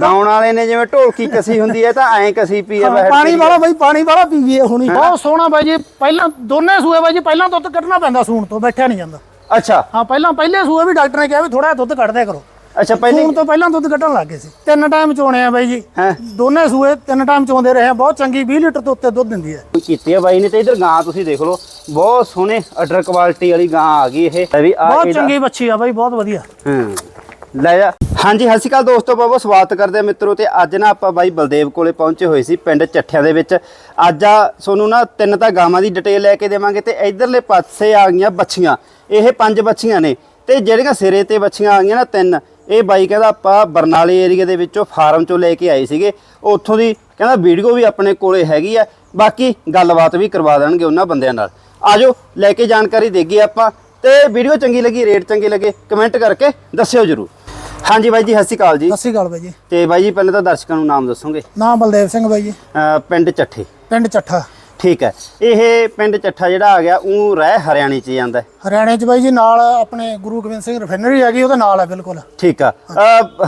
ਗਾਉਣ ਵਾਲੇ ਨੇ ਜਿਵੇਂ ਢੋਲਕੀ ਕਸੀ ਹੁੰਦੀ ਹੈ ਤਾਂ ਐਂ ਕਸੀ ਪੀ ਆ ਬਹਿੜ ਪਾਣੀ ਵਾਲਾ ਬਾਈ ਪਾਣੀ ਵਾਲਾ ਪੀਏ ਹੁਣੀ। ਬਹੁਤ ਸੋਹਣਾ ਬਾਈ ਜੀ। ਪਹਿਲਾਂ ਦੋਨੇ ਸੂਏ ਬਾਈ ਜੀ ਪਹਿਲਾਂ ਦੁੱਧ ਕੱਢਣਾ ਪੈਂਦਾ ਸੂਣ ਤੋਂ ਬੈਠਿਆ ਨਹੀਂ ਜਾਂਦਾ। ਅੱਛਾ। ਹਾਂ ਪਹਿਲਾਂ ਪਹਿਲੇ ਸੂਏ ਵੀ ਡਾਕਟਰ ਨੇ ਕਿਹਾ ਵੀ ਥੋੜਾ ਦੁੱਧ ਕੱਢ ਦਿਆ ਕਰੋ। ਅੱਛਾ ਪਹਿਲੇ ਸੂਣ ਤੋਂ ਪਹਿਲਾਂ ਦੁੱਧ ਕੱਢਣ ਲੱਗ ਗਏ ਸੀ। ਤਿੰਨ ਟਾਈਮ ਚੋਣੇ ਆ ਬਾਈ ਜੀ? ਦੋਨੇ ਸੂਏ ਤਿੰਨ ਟਾਈਮ ਚੋਂਦੇ ਰਹੇ ਆ। ਬਹੁਤ ਚੰਗੀ 20 ਲੀਟਰ ਤੋਂ ਉੱਤੇ ਦੁੱਧ ਦਿੰਦੀ ਹੈ। ਕੀਤੀ ਆ ਬਾਈ ਨੇ ਤੇ ਇਧਰ ਗਾਂ ਤੁਸੀਂ ਦੇਖ ਲਓ। ਬਹੁਤ ਸੋਹਣੇ ਅਡਰ ਕੁਆਲਿਟੀ ਵਾਲੀ ਗਾਂ ਆ ਗਈ ਇਹ। ਬਹੁਤ ਚੰਗੀ ਬੱਚੀ ਆ ਬਾਈ ਬਹੁਤ ਵਧੀਆ। ਹੂੰ। ਲੈ ਜਾ ਹਾਂਜੀ, ਸਤਿ ਸ਼੍ਰੀ ਅਕਾਲ ਦੋਸਤੋ, ਬਹੁਤ ਸਵਾਗਤ ਕਰਦੇ ਆ ਮਿੱਤਰੋ ਤੇ ਅੱਜ ਨਾ ਆਪਾਂ ਬਾਈ ਬਲਦੇਵ ਕੋਲੇ ਪਹੁੰਚੇ ਹੋਏ ਸੀ ਪਿੰਡ ਚੱਠਿਆਂ ਦੇ ਵਿੱਚ। ਅੱਜ ਆ ਤੁਹਾਨੂੰ ਨਾ ਤਿੰਨ ਤਾਂ ਗਾਵਾਂ ਦੀ ਡਿਟੇਲ ਲੈ ਕੇ ਦੇਵਾਂਗੇ ਤੇ ਇਧਰਲੇ ਪਾਸੇ ਆ ਗਈਆਂ ਬੱਚੀਆਂ ਇਹ ਪੰਜ ਬੱਚੀਆਂ ਨੇ ਤੇ ਜਿਹੜੀਆਂ ਸਿਰੇ ਤੇ ਬੱਚੀਆਂ ਆ ਗਈਆਂ ਨਾ ਤਿੰਨ, ਇਹ ਬਾਈ ਕਹਿੰਦਾ ਆਪਾਂ ਬਰਨਾਲੇ ਏਰੀਆ ਦੇ ਵਿੱਚੋਂ ਫਾਰਮ ਚੋਂ ਲੈ ਕੇ ਆਏ ਸੀਗੇ। ਉੱਥੋਂ ਦੀ ਕਹਿੰਦਾ ਵੀਡੀਓ ਵੀ ਆਪਣੇ ਕੋਲੇ ਹੈਗੀ ਆ, ਬਾਕੀ ਗੱਲਬਾਤ ਵੀ ਕਰਵਾ ਦੇਣਗੇ ਉਹਨਾਂ ਬੰਦਿਆਂ ਨਾਲ। ਆਜੋ, ਲੈ ਕੇ ਜਾਣਕਾਰੀ ਦੇਗੀ ਆਪਾਂ ਤੇ ਵੀਡੀਓ ਚੰਗੀ ਲੱਗੀ, ਰੇਟ ਚੰਗੇ ਲੱਗੇ ਕਮੈਂਟ ਕਰਕੇ ਦੱਸਿਓ ਜਰੂਰ। ਹਾਂਜੀ ਬਾਈ ਜੀ ਸਤਿ ਸ਼੍ਰੀ ਅਕਾਲ ਜੀ। ਸਤਿ ਸ਼੍ਰੀ ਅਕਾਲ ਬਾਈ ਜੀ। ਤੇ ਬਾਈ ਜੀ ਪਹਿਲਾਂ ਤਾਂ ਦਰਸ਼ਕਾਂ ਨੂੰ ਨਾਮ ਦੱਸੋਗੇ? ਨਾਮ ਬਲਦੇਵ ਸਿੰਘ ਬਾਈ ਜੀ। ਪਿੰਡ ਚੱਠੇ। ਪਿੰਡ ਚੱਠਾ। ਠੀਕ ਹੈ। ਇਹ ਪਿੰਡ ਚੱਠਾ ਜਿਹੜਾ ਆ ਗਿਆ ਉਹ ਰਹਿ ਹਰਿਆਣੇ ਚ ਜਾਂਦਾ। ਹਰਿਆਣੇ ਚ ਬਾਈ ਜੀ ਨਾਲ ਆਪਣੇ ਗੁਰੂ ਗੋਬਿੰਦ ਸਿੰਘ ਰਿਫਾਈਨਰੀ ਹੈਗੀ ਉਹਦੇ ਨਾਲ ਹੈ ਬਿਲਕੁਲ। ਠੀਕ ਆ।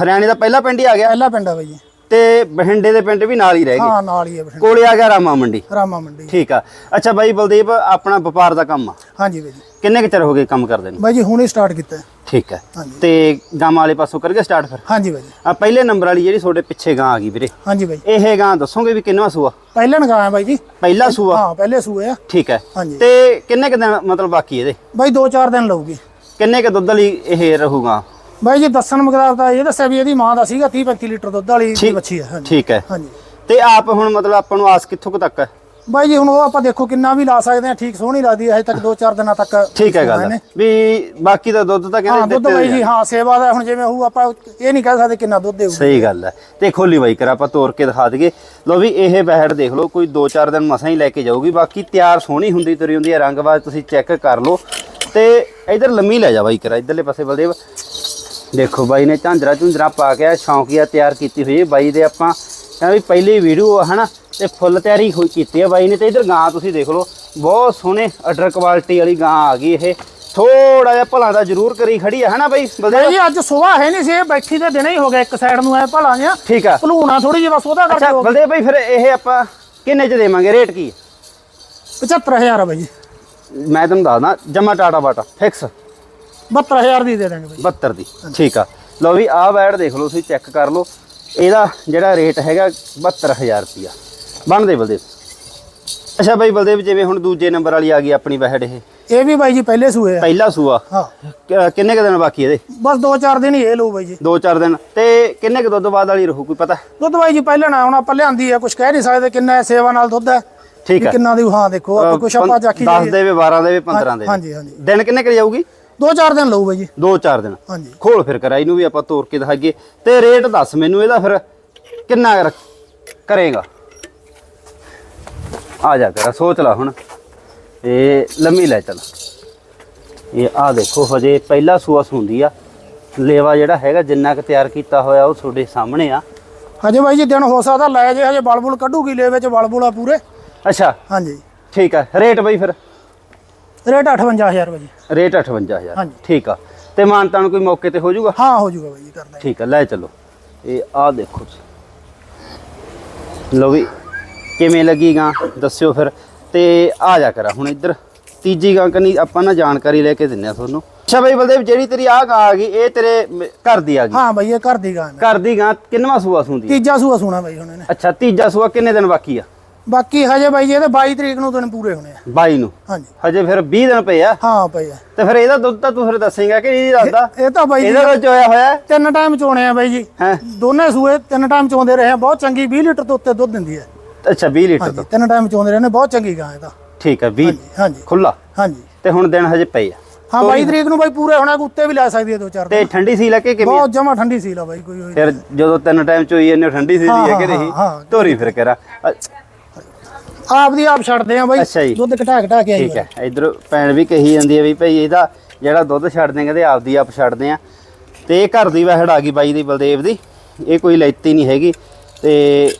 ਹਰਿਆਣੇ ਦਾ ਪਹਿਲਾ ਪਿੰਡ ਹੀ ਆ ਗਿਆ? ਪਹਿਲਾ ਪਿੰਡ ਆ ਬਾਈ ਜੀ। ਤੇ ਬਠਿੰਡੇ ਦੇ ਪਿੰਡ ਵੀ ਨਾਲ ਹੀ ਰਹਿ ਗਏ? ਹਾਂ ਨਾਲ ਹੀ ਹੈ ਬਠਿੰਡੇ। ਕੋਲੇ ਆ ਗਿਆ ਰਾਮਾ ਮੰਡੀ? ਰਾਮਾ ਮੰਡੀ। ਠੀਕ ਆ। ਅੱਛਾ ਬਾਈ ਬਲਦੀਪ ਆਪਣਾ ਵਪਾਰ ਦਾ ਕੰਮ ਆ? ਹਾਂਜੀ ਬਾਈ ਜੀ। ਕਿੰਨੇ ਕੁ ਚਿਰ ਹੋ ਗਏ ਕੰਮ ਕਰਦੇ ਨੂੰ? ਬਾਈ ਜੀ ਹੁਣੇ ਸਟਾਰਟ ਕੀਤਾ। ਠੀਕ ਹੈ। ਹਾਂਜੀ। ਤੇ ਗਾਂ ਵਾਲੇ ਪਾਸੋਂ ਕਰੀਏ ਸਟਾਰਟ ਫਿਰ? ਹਾਂਜੀ ਬਾਈ ਜੀ ਆ ਪਹਿਲੇ ਨੰਬਰ ਵਾਲੀ ਜਿਹੜੀ ਤੁਹਾਡੇ ਪਿੱਛੇ ਗਾਂ ਆ ਗਈ ਵੀਰੇ। ਹਾਂਜੀ ਬਾਈ ਇਹ ਗਾਂ ਦੱਸੋਗੇ ਵੀ ਕਿੰਨਵਾ ਸੂਆ? ਪਹਿਲਾਂ ਨਗਾ ਹੈ ਬਾਈ ਜੀ। ਪਹਿਲਾ ਸੂਆ? ਹਾਂ ਪਹਿਲੇ ਸੂਏ ਆ। ਠੀਕ ਹੈ। ਹਾਂਜੀ। ਤੇ ਕਿੰਨੇ ਕੁ ਦਿਨ ਮਤਲਬ ਬਾਕੀ ਇਹਦੇ? ਬਾਈ 2-4 ਦਿਨ ਲਊਗੀ। ਕਿੰਨੇ ਕੁ ਦੁੱਧ ਲਈ ਇਹ ਰਹੂਗਾ ਬਾਈ ਜੀ ਦੱਸਣ ਮੁਕਦਾਰ ਤਾਂ ਇਹ ਦੱਸਿਆ ਵੀ ਇਹਦੀ ਮਾਂ ਦਾ ਸੀਗਾ 30-35 ਲੀਟਰ ਦੁੱਧ ਵਾਲੀ ਦੀ ਬੱਚੀ ਹੈ ਹਾਂਜੀ। ਠੀਕ ਹੈ। ਹਾਂਜੀ। ਤੇ ਆਪ ਹੁਣ ਮਤਲਬ ਆਪਾਂ ਨੂੰ ਆਸ ਕਿੱਥੋਂ ਕੁ ਤੱਕ ਹੈ? ਬਾਈ ਜੀ ਹੁਣ ਉਹ ਆਪਾਂ ਦੇਖੋ ਕਿੰਨਾ ਵੀ ਲਾ ਸਕਦੇ ਆ ਠੀਕ ਸੋਹਣੀ ਲੱਗਦੀ ਹੈ ਹਜੇ ਤੱਕ 2-4 ਦਿਨਾਂ ਤੱਕ ਠੀਕ ਹੈ ਗੱਲ। ਵੀ ਬਾਕੀ ਦਾ ਦੁੱਧ ਤਾਂ ਹਾਂ ਕਹਿੰਦੇ ਦੁੱਧ ਬਾਈ ਜੀ ਆ। ਹਾਂ ਸੇਵਾ ਦਾ ਹੁਣ ਜਿਵੇਂ ਹੋਊ ਆਪਾਂ ਇਹ ਨਹੀਂ ਕਹਿ ਸਕਦੇ ਕਿੰਨਾ ਦੁੱਧ ਦੇਊ ਸਹੀ ਗੱਲ ਹੈ। ਤੇ ਖੋਲੀ ਬਾਈ ਕਰ ਆਪਾਂ ਤੋੜ ਕੇ ਦਿਖਾ ਦਈਏ। ਲੋ ਵੀ ਇਹ ਬੈੜ ਦੇਖ ਲਓ ਕੋਈ 2-4 ਦਿਨ ਮਸਾਂ ਹੀ ਲੈ ਕੇ ਜਾਊਗੀ। ਬਾਕੀ ਤਿਆਰ ਸੋਹਣੀ ਹੁੰਦੀ ਤੁਰੀ ਹੁੰਦੀ ਹੈ ਰੰਗਬਾਜ਼ ਤੁਸੀਂ ਚੈੱਕ ਕਰ ਲਓ। ਤੇ ਇਧਰ ਲੰਮੀ ਲੈ ਜਾ ਬਾਈ ਕਰਾ ਇਧਰਲੇ ਪਾਸੇ ਬਲਦੇਵ। ਦੇਖੋ ਬਾਈ ਨੇ ਝਾਂਜਰਾ ਝੁੰਜਰਾ ਪਾ ਕੇ ਸ਼ੌਂਕੀਆ ਤਿਆਰ ਕੀਤੀ ਹੋਈ ਹੈ। ਬਾਈ ਦੇ ਆਪਾਂ ਕਹਿੰਦਾ ਵੀ ਪਹਿਲੀ ਵੀਡੀਓ ਹਨਾ ਤੇ ਫੁੱਲ ਤਿਆਰੀ ਹੋਈ ਕੀਤੀ ਹੈ ਬਾਈ ਨੇ ਤੇ ਇਧਰ ਗਾਂ ਤੁਸੀਂ ਦੇਖ ਲਓ ਬਹੁਤ ਸੋਹਣੇ ਅਡਰ ਕੁਆਲਿਟੀ ਵਾਲੀ ਗਾਂ ਆ ਗਈ ਇਹ। ਥੋੜਾ ਜਿਹਾ ਭਲਾ ਦਾ ਜ਼ਰੂਰ ਕਰੀ ਖੜੀ ਹੈ ਹਨਾ ਬਾਈ ਬਲਦੇਵ? ਬਾਈ ਜੀ ਅੱਜ ਸੁਬਾਹ ਹੈ ਨਹੀਂ ਸੀ ਬੈਠੀ ਤੇ ਦਿਨੇ ਹੀ ਹੋ ਗਿਆ ਇੱਕ ਸਾਈਡ ਨੂੰ ਐ ਭਲਾ ਜਿਹਾ। ਠੀਕ ਆ। ਭਲੂਣਾ ਥੋੜੀ ਜਿਹੀ ਬਸ ਉਹਦਾ ਅੱਛਾ ਹੋ ਗਿਆ ਬਲਦੇਵ ਭਾਈ ਫਿਰ ਇਹ ਆਪਾਂ ਕਿੰਨੇ ਚ ਦੇਵਾਂਗੇ ਰੇਟ ਕੀ? ਹੈ 75000 ਆ ਬਾਈ ਮੈਂ ਤੁਹਾਨੂੰ ਦੱਸਦਾ ਜਮਾ ਟਾਟਾ ਬਾਟਾ ਫਿਕਸ 72000 ਦੀ ਦੇ ਦਾਂਗੇ ਬਾਈ 72 ਦੀ ਠੀਕ ਆ। ਲਓ ਵੀ ਆਹ ਬੈਡ ਦੇਖ ਲਓ ਤੁਸੀਂ ਚੈੱਕ ਕਰ ਲਓ। ਇਹਦਾ ਜਿਹੜਾ ਰੇਟ ਹੈਗਾ 72000 ਰੁਪਿਆ ਬਣਦੇ ਬਲਦੇਵ। ਅੱਛਾ ਬਾਈ ਬਲਦੇਵ ਜਿਵੇਂ ਹੁਣ ਦੂਜੇ ਨੰਬਰ ਵਾਲੀ ਆ ਗਈ ਆਪਣੀ ਬੈਡ ਇਹ। ਇਹ ਵੀ ਬਾਈ ਜੀ ਪਹਿਲੇ ਸੂਏ ਆ। ਪਹਿਲਾ ਸੂਆ? ਹਾਂ। ਕਿ- ਕਿੰਨੇ ਕੁ ਦਿਨ ਬਾਕੀ ਇਹਦੇ? ਬਸ 2-4 ਦਿਨ ਹੀ ਇਹ ਲਓ ਬਾਈ ਜੀ। 2-4 ਦਿਨ। ਤੇ ਕਿੰਨੇ ਕੁ ਦੁੱਧ ਬਾਅਦ ਵਾਲੀ ਰਹੂ ਕੋਈ ਪਤਾ? ਦੁੱਧ ਬਾਈ ਜੀ ਪਹਿਲਾਂ ਨਾ ਹੁਣ ਆਪਾਂ ਲਿਆਂਦੀ ਆ ਕੁਝ ਕਹਿ ਨਹੀਂ ਸਕਦੇ ਕਿੰਨਾ ਹੈ ਸੇਵਾ ਨਾਲ ਦੁੱਧ ਹੈ। ਠੀਕ ਵੀ ਹੈ। ਕਿੰਨਾ ਦੀ ਹਾਂ ਦੇਖੋ ਆਪਾਂ ਕੁਝ ਆਪਾਂ ਜਾਖੀ 10 ਦੇ ਵੀ 12 ਦੇ ਵੀ 15 ਦੇ। ਹਾਂਜੀ ਹਾਂਜੀ। ਦਿਨ ਕਿੰਨੇ ਕੁ ਜਾਊਗੀ 2-4 ਦਿਨ ਲਊ ਬਾਈ ਜੀ। 2-4 ਦਿਨ। ਹਾਂਜੀ। ਖੋਲ ਫਿਰ ਕਰਾ ਇਹਨੂੰ ਵੀ ਆਪਾਂ ਤੋੜ ਕੇ ਦਿਖਾਈਏ। ਤੇ ਰੇਟ ਦੱਸ ਮੈਨੂੰ ਇਹਦਾ ਫਿਰ। ਕਿੰਨਾ ਕਰ- ਕਰੇਗਾ? ਆ ਜਾ ਕਰ ਸੋਚ ਲੈ ਹੁਣ। ਇਹ ਲੰਮੀ ਲੈ ਚੱਲ। ਇਹ ਆ ਦੇਖੋ ਹਜੇ ਪਹਿਲਾ ਸੂਆ ਹੁੰਦੀ ਆ। ਲੇਵਾ ਜਿਹੜਾ ਹੈਗਾ ਜਿੰਨਾ ਕੁ ਤਿਆਰ ਕੀਤਾ ਹੋਇਆ ਉਹ ਤੁਹਾਡੇ ਸਾਹਮਣੇ ਆ। ਹਜੇ ਬਾਈ ਜੀ ਦਿਨ ਹੋ ਸਕਦਾ ਲੈ ਜੇ ਹਜੇ ਬਲਬੁਲ ਕੱਢੂਗੀ ਲੈ ਵਿੱਚ ਬਲਬੁਲ ਆ ਪੂਰੇ। ਅੱਛਾ। ਹਾਂਜੀ। ਠੀਕ ਆ ਰੇਟ ਬਈ ਫਿਰ। ਰੇਟ 58000 ਬਾਈ ਜੀ। ਰੇਟ 58000 ਹਾਂਜੀ। ਠੀਕ ਆ। ਤੇ ਮਾਨਤਾਨ ਕੋਈ ਮੌਕੇ ਤੇ ਹੋ ਜਾਊਗਾ? ਹਾਂ ਹੋ ਜਾਊਗਾ ਬਾਈ ਜੀ ਕਰਦਾ ਠੀਕ ਹੈ ਲੈ ਚਲੋ। ਇਹ ਆ ਦੇਖੋ ਜੀ। ਲੋ ਵੀ ਕਿਵੇਂ ਲੱਗੀ ਗਾਂ ਦੱਸਿਓ ਫਿਰ। ਤੇ ਆ ਜਾ ਕਰਾ ਹੁਣ ਇੱਧਰ। ਤੀਜੀ ਗਾਂ ਕਨੀ ਆਪਾਂ ਨਾ ਜਾਣਕਾਰੀ ਲੈ ਕੇ ਦਿੰਨੇ ਆ ਤੁਹਾਨੂੰ। ਅੱਛਾ ਬਈ ਬਲਦੇਵ ਜਿਹੜੀ ਤੇਰੀ ਆ ਗਾਂ ਆ ਗਈ ਇਹ ਤੇਰੇ ਮ- ਘਰ ਦੀ ਆ ਗਈ? ਹਾਂ ਬਾਈ ਇਹ ਘਰ ਦੀ ਗਾਂ। ਘਰ ਦੀ ਗਾਂ ਕਿੰਨਵਾ ਸੂਆ ਸੁੰਦੀ ਤੀਜਾ ਸੂਆ ਸੂਣਾ ਬਾਈ ਹੁਣ ਇਹਨੇ। ਅੱਛਾ ਤੀਜਾ ਸੂਆ ਕਿੰਨੇ ਦਿਨ ਬਾਕੀ ਆ? ਬਾਕੀ ਹਜੇ ਬਾਈ ਜੀ ਇਹਦੇ 22 ਤਰੀਕ ਨੂੰ ਦਿਨ ਪੂਰੇ ਹੋਣੇ ਆ। 22 ਨੂੰ? ਹਾਂਜੀ। ਹਜੇ ਫਿਰ 20 ਦਿਨ ਪਏ ਆ? ਹਾਂ ਪਈ ਆ। ਤੇ ਫਿਰ ਇਹਦਾ ਦੁੱਧ ਤਾਂ ਤੂੰ ਫਿਰ ਦੱਸੇਂਗਾ ਕਿ ਨਹੀਂ ਦੱਸਦਾ? ਇਹ ਤਾਂ ਬਾਈ ਜੀ ਇਹਦਾ ਵਿੱਚ ਹੋਇਆ ਹੋਇਆ ਹੈ? ਤਿੰਨ ਟਾਈਮ ਚੋਣੇ ਆ ਬਾਈ ਜੀ। ਹੈਂ? ਦੋਨੇ ਸੂਏ ਤਿੰਨ ਟਾਈਮ ਚੋਂਦੇ ਰਹੇ ਆ। ਬਹੁਤ ਚੰਗੀ 20 ਲੀਟਰ ਤੋਂ ਉੱਤੇ ਦੁੱਧ ਦਿੰਦੀ ਹੈ। ਅੱਛਾ 20 ਲੀਟਰ ਹਾਂਜੀ ਤਿੰਨ ਟਾਈਮ ਚੋਂਦੇ ਰਹੇ ਨੇ। ਬਹੁਤ ਚੰਗੀ ਗਾਂ ਇਹ ਤਾਂ। ਠੀਕ ਹੈ 20 ਹਾਂਜੀ ਖੁੱਲਾ ਹਾਂਜੀ। ਤੇ ਹੁਣ ਦਿਨ ਹਜੇ ਪਏ ਆ। ਹਾਂ 22 ਤਰੀਕ ਨੂੰ ਬਾਈ ਪੂਰੇ ਹੋਣਾ ਉੱਤੇ ਵੀ ਲੈ ਸਕਦੀ ਹੈ ਦੋ ਚਾਰ ਤੇ ਠੰਡੀ ਸੀ ਲੱਗੇ ਕਿਵੇਂ ਬਹੁਤ ਜਮਾ ਠੰਡੀ ਸੀ ਲਾ ਬਾਈ ਕੋਈ ਫਿਰ ਜਦੋਂ ਤਿੰਨ ਟਾਈਮ ਚੋਈ ਇਹਨੇ ਠੰਡੀ ਸੀ ਹਾਂ, ਹੈ ਕਿ ਹਾਂ, ਨਹੀਂ? ਹਾਂ। ਧੋਰੀ ਫਿਰ ਕਰਾ। ਆਪ ਦੀ ਆਪ ਛੱਡਦੇ ਆ ਬਾਈ। ਅੱਛਾ ਜੀ। ਦੁੱਧ ਘਟਾ ਘਟਾ ਕੇ ਆਈ ਠੀਕ ਹੈ। ਇਧਰ ਭੈਣ ਵੀ ਕਹੀ ਜਾਂਦੀ ਹੈ ਵੀ ਭਾਈ ਇਹਦਾ ਜਿਹੜਾ ਦੁੱਧ ਛੱਡ ਦੇਂਗੇ ਤੇ ਆਪਦੀ ਆਪ ਛੱਡਦੇ ਆ। ਤੇ ਇਹ ਘਰ ਦੀ ਵਹਿੜ ਆ ਗਈ ਬਾਈ ਦੀ ਬਲਦੇਵ ਦੀ। ਇਹ ਕੋਈ ਲੈਤੀ ਨਹੀਂ ਹੈਗੀ। ਤੇ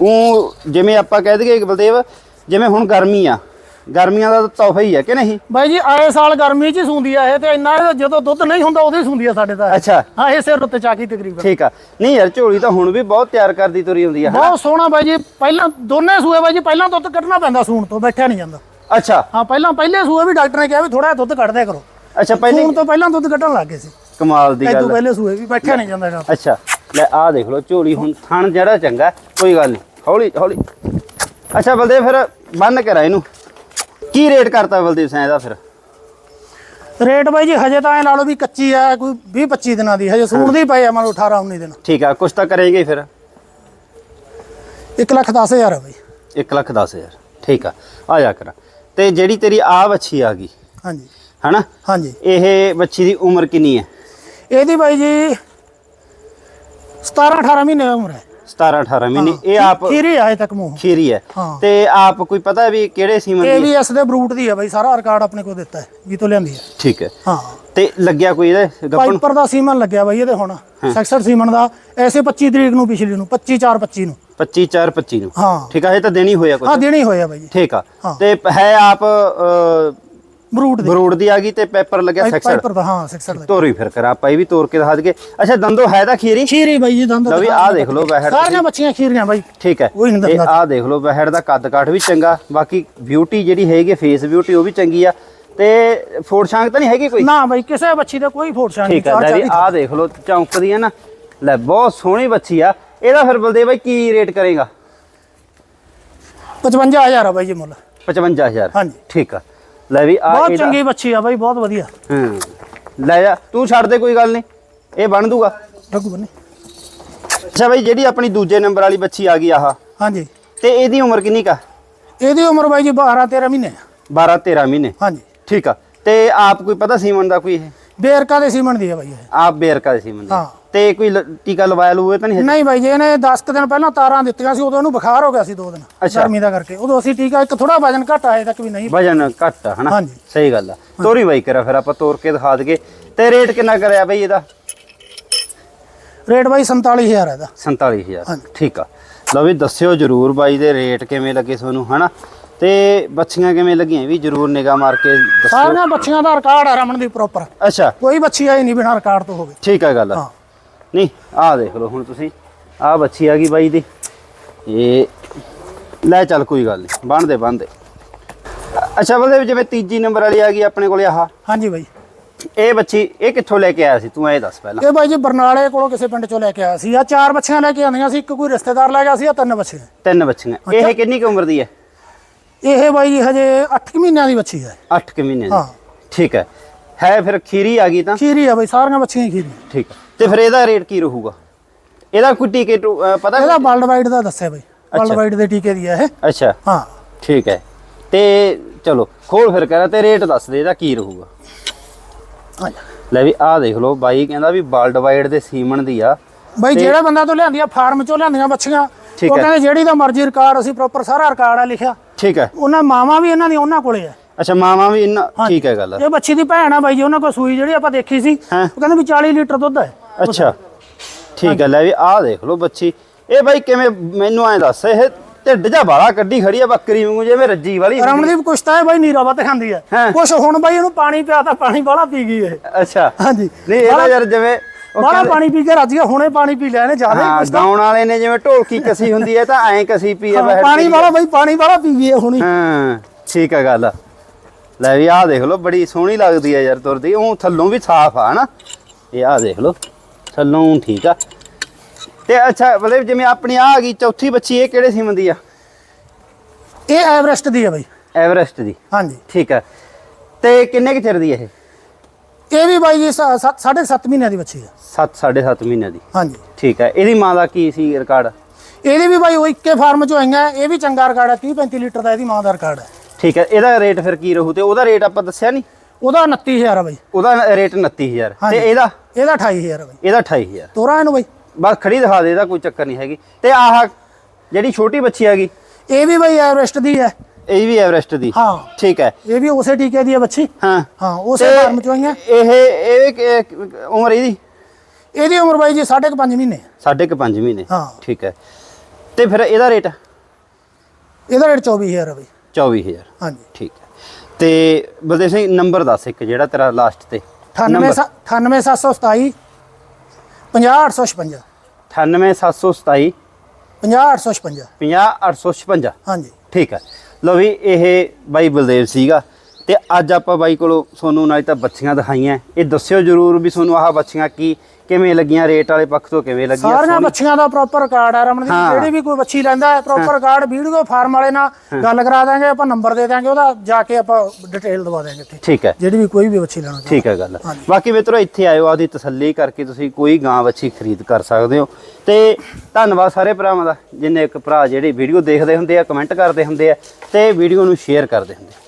ਉਹ ਜਿਵੇਂ ਆਪਾਂ ਕਹਿ ਦਈਏ ਕਿ ਬਲਦੇਵ ਜਿਵੇਂ ਹੁਣ ਗਰਮੀ ਆ ਗਰਮੀਆਂ ਦਾ ਤਾਂ ਤੋਹਫਾ ਹੀ ਹੈ ਕਿ ਨਹੀਂ? ਬਾਈ ਜੀ ਆਏ ਸਾਲ ਗਰਮੀ 'ਚ ਹੀ ਸੂੰਦੀ ਆ ਇਹ ਤੇ ਇੰਨਾ ਜਦੋਂ ਦੁੱਧ ਨਹੀਂ ਹੁੰਦਾ ਉਦੋਂ ਹੀ ਸੂੰਦੀ ਆ ਸਾਡੇ ਤਾਂ ਅੱਛਾ। ਹਾਂ ਇਸੇ ਰੁੱਤ ਚਾਕੀ ਤਕਰੀਬਨ। ਠੀਕ ਆ। ਨਹੀਂ ਯਾਰ ਝੋਲੀ ਤਾਂ ਹੁਣ ਵੀ ਬਹੁਤ ਤਿਆਰ ਕਰਦੀ ਤੁਰੀ ਹੁੰਦੀ ਆ ਬਹੁਤ ਸੋਹਣਾ ਬਾਈ ਜੀ। ਪਹਿਲਾਂ ਦੋਨੇ ਸੂਏ ਬਾਈ ਜੀ ਪਹਿਲਾਂ ਦੁੱਧ ਕੱਢਣਾ ਪੈਂਦਾ ਸੂਣ ਤੋਂ ਬੈਠਿਆ ਨਹੀਂ ਜਾਂਦਾ। ਅੱਛਾ। ਹਾਂ ਪਹਿਲਾਂ ਪਹਿਲੇ ਸੂਏ ਵੀ ਡਾਕਟਰ ਨੇ ਕਿਹਾ ਵੀ ਥੋੜਾ ਦੁੱਧ ਕੱਢ ਦਿਆ ਕਰੋ। ਅੱਛਾ ਪਹਿਲੇ ਸੂਣ ਤੋਂ ਪਹਿਲਾਂ ਦੁੱਧ ਕੱਢਣ ਲੱਗ ਗਏ ਸੀ। ਕਮਾਲ ਦੀ ਐਦੋਂ ਗੱਲ ਆ। ਪਹਿਲੇ ਸੂਏ ਵੀ ਬੈਠਿਆ ਨਹੀਂ ਜਾਂਦਾ ਹੈਗਾ। ਅੱਛਾ ਲੈ ਆਹ ਦੇਖ ਲਓ ਝੋਲੀ ਹੁਣ ਥਣ ਜਿਹੜਾ ਚੰਗਾ ਕੋਈ ਗੱਲ ਨਹੀਂ। ਹੌਲੀ ਹੌਲੀ। ਅੱਛਾ ਬਲਦੇਵ ਫਿਰ ਬੰਨ ਕਰਾ ਇਹਨੂੰ। ਕੀ ਰੇਟ ਕਰਤਾ ਬਲਦੇਵ ਸਿੰਘ ਦਾ ਫਿਰ? ਰੇਟ ਬਾਈ ਜੀ ਹਜੇ ਤਾਂ ਐ ਲਾ ਲਓ ਵੀ ਕੱਚੀ ਆ ਕੋਈ 20 25 ਦਿਨਾਂ ਦੀ ਹਜੇ ਸੂਣ ਦੀ ਪਈ ਆ ਮੰਨ ਲਓ 18 19 ਦਿਨ। ਠੀਕ ਆ ਕੁਛ ਤਾਂ ਕਰੇਗੇ ਫਿਰ? 1 ਲੱਖ 10 ਹਜ਼ਾਰ ਆ ਬਾਈ। 1 ਲੱਖ 10 ਹਜ਼ਾਰ ਠੀਕ ਆ ਆ ਜਾ ਕਰਾਂ। ਤੇ ਜਿਹੜੀ ਤੇਰੀ ਆ ਬੱਚੀ ਆ ਗਈ ਹਾਂਜੀ। ਹਨਾ? ਹਾਂਜੀ। ਇਹ ਬੱਚੀ ਦੀ ਉਮਰ ਕਿੰਨੀ ਹੈ ਇਹਦੀ ਬਾਈ ਜੀ 17 18 ਮਹੀਨੇ ਉਮਰ ਹੈ। 17 18 ਮਹੀਨੇ ਇਹ ਆਪ ਖੀਰੀ ਆਏ ਤੱਕ ਮੂੰਹ। ਖੀਰੀ ਹੈ। ਹਾਂ। ਤੇ ਆਪ ਕੋਈ ਪਤਾ ਹੈ ਵੀ ਕਿਹੜੇ ਸੀਮਨ ਇਹ ਦੀ ਵੀ ਇਸ ਦੇ ਬਰੂਟ ਦੀ ਹੈ ਬਾਈ ਸਾਰਾ ਰਿਕਾਰਡ ਆਪਣੇ ਕੋਲ ਦਿੱਤਾ ਹੈ ਵੀ ਤੋਂ ਲਿਆਂਦੀ ਹੈ। ਠੀਕ ਹੈ। ਹਾਂ। ਤੇ ਲੱਗਿਆ ਕੋਈ ਇਹਦੇ ਗੱਪਣ? ਪਾਈਪਰ ਦਾ ਸੀਮਨ ਲੱਗਿਆ ਬਾਈ ਇਹਦੇ ਹੁਣ 66 ਸੀਮਨ ਦਾ ਐਸੇ 25 ਤਰੀਕ ਨੂੰ ਪਿਛਲੀ ਨੂੰ 25 4 25 ਨੂੰ। 25 4 25 ਨੂੰ। ਹਾਂ। ਠੀਕ ਆ ਇਹ ਤਾਂ ਦੇਣੀ ਹੋਇਆ ਕੁਝ ਹਾਂ ਦੇਣੀ ਹੋਇਆ ਬਾਈ। ਜੀ ਠੀਕ ਆ। ਹਾਂ। ਤੇ ਹੈ ਆਪ ਅ, ਬਰੂਟ ਦੀ। ਬਰੂਡ ਦੀ ਆ ਗਈ ਤੇ ਪੇਪਰ ਲੱਗਿਆ ਸੈਕਸਰ ਪਾਈਪਰ ਦਾ ਹਾਂ 66 ਦਾ ਤੋਰੀ ਫਿਰ ਕਰ ਆਪਾਂ ਇਹ ਵੀ ਤੋਰ ਕੇ ਦਿਖਾ ਦਈਏ। ਅੱਛਾ ਦੰਦੋ ਹੈ ਤਾਂ ਖੀਰੀ? ਖੀਰੀ ਬਾਈ ਜੀ ਦੰਦ ਲਓ ਵੀ ਆਹ ਦੇਖ ਲਓ ਬਹਿੜ ਸਾਰੀਆਂ ਬੱਚੀਆਂ ਖੀਰੀਆਂ ਬਾਈ। ਠੀਕ ਹੈ। ਇਹ। ਆਹ ਦੇਖ ਲਓ ਬਹਿੜ ਦਾ ਕੱਦ ਕਾਠ ਵੀ ਚੰਗਾ ਬਾਕੀ ਬਿਊਟੀ ਜਿਹੜੀ ਹੈਗੀ ਫੇਸ ਬਿਊਟੀ ਉਹ ਵੀ ਚੰਗੀ ਆ। ਤੇ ਫੋੜ ਛਾਂਗ ਤਾਂ ਨਹੀਂ ਹੈਗੀ ਕੋਈ? ਨਾ ਬਾਈ ਕਿਸੇ ਬੱਚੀ ਦਾ ਕੋਈ ਫੋਟ ਸ਼ਾਨ ਨਹੀਂ ਠੀਕ ਹੈ ਲੈ ਆਹ ਦੇਖ ਲਓ ਚੌਂਕਦੀ ਆ ਨਾ। ਲੈ ਬਹੁਤ ਸੋਹਣੀ ਬੱਚੀ ਆ। ਇਹਦਾ ਫਿਰ ਬਲਦੇਵ ਬਾਈ ਕੀ ਰੇਟ ਕਰੇਗਾ? 55000 ਆ ਬਾਈ ਜੀ ਮੁੱਲ। 55000 ਹਾਂਜੀ। ਠੀਕ ਆ। ਲੈ ਵੀ ਆ ਬਹੁਤ ਚੰਗੀ ਬੱਚੀ ਆ ਬਾਈ ਬਹੁਤ ਵਧੀਆ। ਹਾਂ। ਲੈ ਜਾ ਤੂੰ ਛੱਡ ਦੇ ਕੋਈ ਗੱਲ ਨਹੀਂ। ਇਹ ਬਣ ਦੂਗਾ। ਰੱਗੂ ਬੰਨੇ ਅੱਛਾ ਬਾਈ ਜਿਹੜੀ ਆਪਣੀ ਦੂਜੇ ਨੰਬਰ ਵਾਲੀ ਬੱਚੀ ਆ ਗਈ ਆਹ। ਹਾਂਜੀ। ਤੇ ਇਹਦੀ ਉਮਰ ਕਿੰਨੀ ਕਾ ਇਹਦੀ ਉਮਰ ਬਾਈ ਜੀ 12 13 ਮਹੀਨੇ। ਆ। 12 13 ਮਹੀਨੇ। ਹਾਂਜੀ। ਠੀਕ ਆ। ਤੇ ਆਪ ਕੋਈ ਪਤਾ ਸੀਮਨ ਦਾ ਕੋਈ ਇਹ? ਬੇਰਕਾ ਦੇ ਸੀਮਨ ਦੀ ਆ ਬਾਈ ਇਹ। ਆਪ ਬੇਰਕਾ ਦੇ ਸੀਮਨ ਹਾਂ। ਦੇ ਤੇ ਕੋਈ ਲ- ਟੀਕਾ ਲਵਾਇਆ ਲੂਏ ਤਾਂ ਨਹੀਂ ਹੈ? ਨਹੀਂ ਬਾਈ ਜੀ ਇਹਨੇ 10 ਕੁ ਦਿਨ ਪਹਿਲਾਂ ਤਾਰਾਂ ਦਿੱਤੀਆਂ ਸੀ ਉਦੋਂ ਇਹਨੂੰ ਬੁਖਾਰ ਹੋ ਗਿਆ ਸੀ ਦੋ ਦਿਨ ਅੱਛਾ। ਗਰਮੀ ਦਾ ਕਰਕੇ। ਉਦੋਂ ਅਸੀਂ ਟੀਕਾ ਇੱਕ ਥੋੜਾ ਵਜਨ ਘਟ ਆਏ ਤੱਕ ਵੀ ਨਹੀਂ। ਵਜਨ ਘੱਟ ਆ ਹਨਾ? ਹਾਂਜੀ। ਸਹੀ ਗੱਲ ਆ। ਤੋਰੀ ਬਾਈ ਕਰਾ ਫਿਰ ਆਪਾਂ ਤੋਰ ਕੇ ਦਿਖਾ ਦਈਏ। ਤੇ ਰੇਟ ਕਿੰਨਾ ਕਰਿਆ ਬਈ ਇਹਦਾ? ਰੇਟ ਬਾਈ 47000 ਇਹਦਾ। 47000 ਹਾਂਜੀ। ਠੀਕ ਆ। ਲਓ ਵੀ ਦੱਸਿਓ ਜਰੂਰ ਬਾਈ ਦੇ ਰੇਟ ਕਿਵੇਂ ਲੱਗੇ ਤੁਹਾਨੂੰ ਹਨਾ? ਤੇ ਬੱਚੀਆਂ ਕਿਵੇਂ ਲੱਗੀਆਂ? ਵੀ ਜਰੂਰ ਨਿਗਾਹ ਮਾਰ ਕੇ ਦੱਸਿਓ। ਸਾਰੀਆਂ ਬੱਚੀਆਂ ਦਾ ਰਿਕਾਰਡ ਆ ਰਮਨ ਦੀ ਪ੍ਰੋਪਰ ਅੱਛਾ। ਕੋਈ ਬੱਚੀ ਆਈ ਨਹੀਂ ਬਿਨਾਂ ਰਿਕਾਰਡ ਤੋਂ ਹੋਵੇ। ਠੀਕ ਆ ਗੱਲ ਹਾਂ। ਨਹੀਂ ਆਹ ਦੇਖ ਲਓ ਹੁਣ ਤੁਸੀਂ। ਆਹ ਬੱਚੀ ਆ ਗਈ ਬਾਈ ਦੀ। ਇਹ ਲੈ ਚੱਲ ਕੋਈ ਗੱਲ ਨਹੀਂ। ਬੰਨਦੇ ਬੰਨਦੇ ਅੱਛਾ ਬਲਦੇ ਜਿਵੇਂ ਤੀਜੀ ਨੰਬਰ ਵਾਲੀ ਆ ਗਈ ਆਪਣੇ ਕੋਲੇ ਆਹ। ਹਾਂਜੀ ਬਾਈ। ਇਹ ਬੱਚੀ ਇਹ ਕਿੱਥੋਂ ਲੈ ਕੇ ਆਇਆ ਸੀ? ਤੂੰ ਇਹ ਦੱਸ ਪਹਿਲਾਂ। ਇਹ ਬਾਈ ਜੀ ਬਰਨਾਲੇ ਕੋਲੋਂ ਕਿਸੇ ਪਿੰਡ ਚੋਂ ਲੈ ਕੇ ਆਇਆ ਸੀ। ਆ ਚਾਰ ਬੱਚੀਆਂ ਲੈ ਕੇ ਆਉਂਦੀਆਂ ਸੀ। ਇੱਕ ਕੋਈ ਰਿਸ਼ਤੇਦਾਰ ਲੈ ਗਿਆ ਸੀ ਆ ਤਿੰਨ ਬੱਚੀਆਂ ਤਿੰਨ ਬੱਚੀਆਂ ਇਹ ਕਿੰਨੀ ਕੁ ਉਮਰ ਦੀ ਹੈ? ਇਹ ਬਾਈ ਜੀ ਹਜੇ 8 ਮਹੀਨਿਆਂ ਦੀ ਬੱਚੀ ਹੈ। 8 ਕੁ ਮਹੀਨੇ ਹਾਂ। ਦੀ ਠੀਕ ਹੈ। ਹੈ ਫਿਰ ਖੀਰੀ ਆ ਗਈ ਤਾਂ? ਖੀਰੀ ਆ ਬਾਈ ਸਾਰੀਆਂ ਬੱਚੀਆਂ ਹੀ ਖੀਰੀ ਠੀਕ ਹੈ। ਤੇ ਫਿਰ ਇਹਦਾ ਰੇਟ ਕੀ ਰਹੂਗਾ? ਇਹਦਾ ਕੋਈ ਟੀਕੇ ਟੂ- ਪਤਾ ਇਹਦਾ ਵਰਲਡ ਵਾਈਡ ਦਾ ਦੱਸਿਆ ਬਾਈ। ਵਰਲਡ ਵਾਈਡ ਦੇ ਟੀਕੇ ਦੀ ਆ ਇਹ। ਅੱਛਾ। ਹਾਂ। ਠੀਕ ਹੈ। ਤੇ ਚਲੋ ਖੋਲ ਫਿਰ ਕਰਾਂ ਤੇ ਰੇਟ ਦੱਸ ਦੇ ਇਹਦਾ ਕੀ ਰਹੂਗਾ। ਆ ਜਾ। ਲੈ ਵੀ ਆਹ ਦੇਖ ਲਓ ਬਾਈ ਕਹਿੰਦਾ ਵੀ ਵਰਲਡ ਵਾਈਡ ਦੇ ਸੀਮਨ ਦੀ ਆ। ਬਾਈ ਜਿਹੜਾ ਬੰਦਾ ਤੋਂ ਲਿਆਂਦੀਆਂ ਫਾਰਮ ਚੋਂ ਲਿਆਂਦੀਆਂ ਬੱਚੀਆਂ ਠੀਕ ਉਹ ਹੈ। ਕਹਿੰਦੇ ਜਿਹੜੀ ਦਾ ਮਰਜ਼ੀ ਰਿਕਾਰਡ ਅਸੀਂ ਪ੍ਰੋਪਰ ਸਾਰਾ ਰਿਕਾਰਡ ਆ ਲਿਖਿਆ। ਠੀਕ ਹੈ। ਉਹਨਾਂ ਮਾਵਾਂ ਵੀ ਇਹਨਾਂ ਦੀ ਉਹਨਾਂ ਕੋਲੇ ਆ ਅੱਛਾ ਮਾਮਾ ਵੀ ਇੰਨਾ ਠੀਕ ਹੈ ਗੱਲ। ਇਹ ਬੱਚੀ ਦੀ ਭੈਣ ਆ ਬਾਈ ਜੀ ਉਹਨਾਂ ਕੋਲ ਸੂਈ ਜਿਹੜੀ ਆਪਾਂ ਦੇਖੀ ਸੀ। ਉਹ ਕਹਿੰਦੇ ਵੀ 40 ਲੀਟਰ ਦੁੱਧ ਹੈ। ਅੱਛਾ। ਠੀਕ ਹੈ ਲੈ ਵੀ ਆਹ ਦੇਖ ਲਓ ਬੱਚੀ। ਇਹ ਬਾਈ ਕਿਵੇਂ ਮੈਨੂੰ ਐਂ ਦੱਸ ਇਹ ਢਿੱਡ ਜਾ ਬਾਲਾ ਕੱਢੀ ਖੜੀ ਆ ਬੱਕਰੀ ਵਾਂਗੂ ਜਿਵੇਂ ਰੱਜੀ ਵਾਲੀ। ਰਮਨਦੀਪ ਕੁਛ ਤਾਂ ਹੈ ਬਾਈ ਨੀਰਾ ਵੱਤ ਖਾਂਦੀ ਹਾਂ। ਕੁਛ ਹੁਣ ਬਾਈ ਇਹਨੂੰ ਪਾਣੀ ਪਿਆ ਤਾਂ ਪਾਣੀ ਬਾਹਲਾ ਪੀ ਗਈ ਇਹ। ਅੱਛਾ। ਹਾਂਜੀ। ਨਹੀਂ ਇਹਦਾ ਯਾਰ ਜਿਵੇਂ ਬਾਹਲਾ ਪਾਣੀ ਪੀ ਕੇ ਰੱਜ ਗਿਆ ਹੁਣੇ ਪਾਣੀ ਪੀ ਲਿਆ ਇਹਨੇ ਜ਼ਿਆਦਾ ਹੀ ਹਾਂ ਕੁਛ ਤਾਂ। ਗਾਉਣ ਵਾਲੇ ਨੇ ਜਿਵੇਂ ਢੋਲਕੀ ਕਸੀ ਹੁੰਦੀ ਹੈ ਤਾਂ ਐਂ ਕਸੀ ਪੀ ਆ ਹਾਂ, ਬਹਿੜ ਪਾਣੀ। ਵਾਲਾ ਬਾਈ ਪਾਣੀ ਵਾਲਾ ਪੀ ਗਈ ਹੁਣੀ। ਹਾਂ ਠੀਕ ਹੈ ਗੱਲ ਲੈ ਵੀ ਆਹ ਦੇਖ ਲਓ ਬੜੀ ਸੋਹਣੀ ਲੱਗਦੀ ਹੈ ਯਾਰ ਤੁਰਦੀ। ਉਹ ਥੱਲੋਂ ਵੀ ਸਾਫ਼ ਆ ਹਨਾ ਇਹ ਆਹ ਦੇਖ ਲਓ ਥੱਲੋਂ ਠੀਕ ਆ। ਤੇ ਅੱਛਾ ਮਤਲਬ ਜਿਵੇਂ ਆਪਣੀ ਆ ਆ ਗਈ ਚੌਥੀ ਬੱਚੀ ਇਹ ਕਿਹੜੇ ਸੀਮਨ ਦੀ ਆ? ਇਹ ਐਵਰੈਸਟ ਦੀ ਹੈ ਬਾਈ। ਐਵਰੈਸਟ ਦੀ। ਹਾਂਜੀ। ਠੀਕ ਹੈ ਤੇ ਕਿੰਨੇ ਕੁ ਚਿਰ ਦੀ ਇਹ? ਇਹ ਵੀ ਬਾਈ ਜੀ 7.5 ਮਹੀਨਿਆਂ ਦੀ ਬੱਚੀ ਹੈ 7 7.5 ਮਹੀਨਿਆਂ ਦੀ। ਹਾਂਜੀ। ਠੀਕ ਹੈ ਇਹਦੀ ਮਾਂ ਦਾ ਕੀ ਸੀ ਰਿਕਾਰਡ ਇਹਦੀ ਵੀ ਬਾਈ ਉਹ ਇੱਕੇ ਫਾਰਮ ਚੋਂ ਆਈਆਂ ਇਹ ਵੀ ਚੰਗਾ ਰਿਕਾਰਡ ਹੈ 30 35 ਲੀਟਰ ਦਾ ਇਹਦੀ ਮਾਂ ਦਾ ਰਿਕਾਰਡ ਹੈ ਠੀਕ ਹੈ ਇਹਦਾ ਰੇਟ ਫਿਰ ਕੀ ਰਹੂ ਤੇ ਉਹਦਾ ਰੇਟ ਆਪਾਂ ਦੱਸਿਆ ਨਹੀਂ? ਉਹਦਾ 29000 ਆ ਬਾਈ। ਉਹਦਾ ਰੇਟ 29000 ਤੇ। ਇਹਦਾ? ਇਹਦਾ 28000 ਆ ਬਾਈ। ਇਹਦਾ 28000 ਤੋਰਾ ਇਹਨੂੰ ਬਾਈ। ਬਸ ਖੜੀ ਦਿਖਾ ਦੇ ਇਹਦਾ ਕੋਈ ਚੱਕਰ ਨਹੀਂ ਹੈਗੀ। ਤੇ ਆਹ ਜਿਹੜੀ ਛੋਟੀ ਬੱਚੀ ਹੈਗੀ ਇਹ ਵੀ ਬਾਈ ਐਵਰੈਸਟ ਦੀ ਹੈ ਇਹ ਵੀ ਐਵਰੈਸਟ ਦੀ। ਹਾਂ। ਠੀਕ ਹੈ। ਇਹ ਵੀ ਉਸੇ ਟੀਕੇ ਦੀ ਹੈ ਬੱਚੀ? ਹਾਂ। ਹਾਂ ਉਸੇ ਫਾਰਮ ਚੋਂ ਆਈਆਂ ਇਹ ਇਹ ਉਮਰ ਇਹਦੀ? ਇਹਦੀ ਉਮਰ ਬਾਈ ਜੀ 5.5 ਮਹੀਨੇ। ਸਾਢੇ ਕੁ ਪੰਜ ਮਹੀਨੇ। ਹਾਂ। ਠੀਕ ਹੈ। ਤੇ ਫਿਰ ਇਹਦਾ ਰੇਟ? ਇਹਦਾ ਰੇਟ 24000 ਆ ਬਾਈ। 24000 ਹਾਂਜੀ। ਠੀਕ ਹੈ। ਤੇ ਬਲਦੇਵ ਸਿੰਘ ਨੰਬਰ ਦੱਸ ਇੱਕ ਜਿਹੜਾ ਤੇਰਾ ਲਾਸਟ ਤੇ। 98 98727 50856 98727 50856 50856 ਹਾਂਜੀ। ਠੀਕ ਹੈ। ਲੋ ਵੀ ਇਹ ਬਾਈ ਬਲਦੇਵ ਸੀਗਾ ਤੇ ਅੱਜ ਆਪਾਂ ਬਾਈ ਕੋਲੋਂ ਤੁਹਾਨੂੰ ਨਾਲ ਤਾਂ ਬੱਚੀਆਂ ਦਿਖਾਈਆਂ। ਇਹ ਦੱਸਿਓ ਜਰੂਰ ਵੀ ਤੁਹਾਨੂੰ ਆਹ ਬੱਚੀਆਂ ਕੀ ਕਿਵੇਂ ਲੱਗੀਆਂ ਰੇਟ ਵਾਲੇ ਪੱਖ ਤੋਂ ਕਿਵੇਂ ਲੱਗੀਆਂ ਸਾਰੀਆਂ ਬੱਚੀਆਂ ਦਾ ਪ੍ਰੋਪਰ ਕਾਰਡ ਹੈ ਰਮਨ ਜੀ। ਜਿਹੜੀ ਵੀ ਕੋਈ ਬੱਚੀ ਲੈਂਦਾ ਹੈ ਪ੍ਰੋਪਰ ਕਾਰਡ ਵੀਡੀਓ ਫਾਰਮ ਵਾਲੇ ਨਾਲ ਗੱਲ ਕਰਾ ਦਾਂਗੇ ਆਪਾਂ ਨੰਬਰ ਦੇ ਦਾਂਗੇ ਉਹਦਾ ਜਾ ਕੇ ਆਪਾਂ ਡਿਟੇਲ ਦਵਾ ਦਾਂਗੇ ਇੱਥੇ। ਠੀਕ ਹੈ। ਜਿਹੜੀ ਵੀ ਕੋਈ ਵੀ ਬੱਚੀ ਲੈਣਾ ਠੀਕ ਹੈ ਗੱਲ। ਬਾਕੀ ਮਿੱਤਰੋ ਇੱਥੇ ਆਇਓ ਆਦੀ ਤਸੱਲੀ ਕਰਕੇ ਤੁਸੀਂ ਕੋਈ ਗਾਂ ਵੱਛੀ ਖਰੀਦ ਕਰ ਸਕਦੇ ਹੋ। ਤੇ ਧੰਨਵਾਦ ਸਾਰੇ ਭਰਾਵਾਂ ਦਾ ਜਿੰਨੇ ਇੱਕ ਭਰਾ ਜਿਹੜੇ ਵੀਡੀਓ ਦੇਖਦੇ ਹੁੰਦੇ ਆ ਕਮੈਂਟ ਕਰਦੇ ਹੁੰਦੇ ਆ ਤੇ ਵੀਡੀਓ ਨੂੰ ਸ਼ੇਅਰ ਕਰਦੇ ਹੁੰਦੇ ਆ।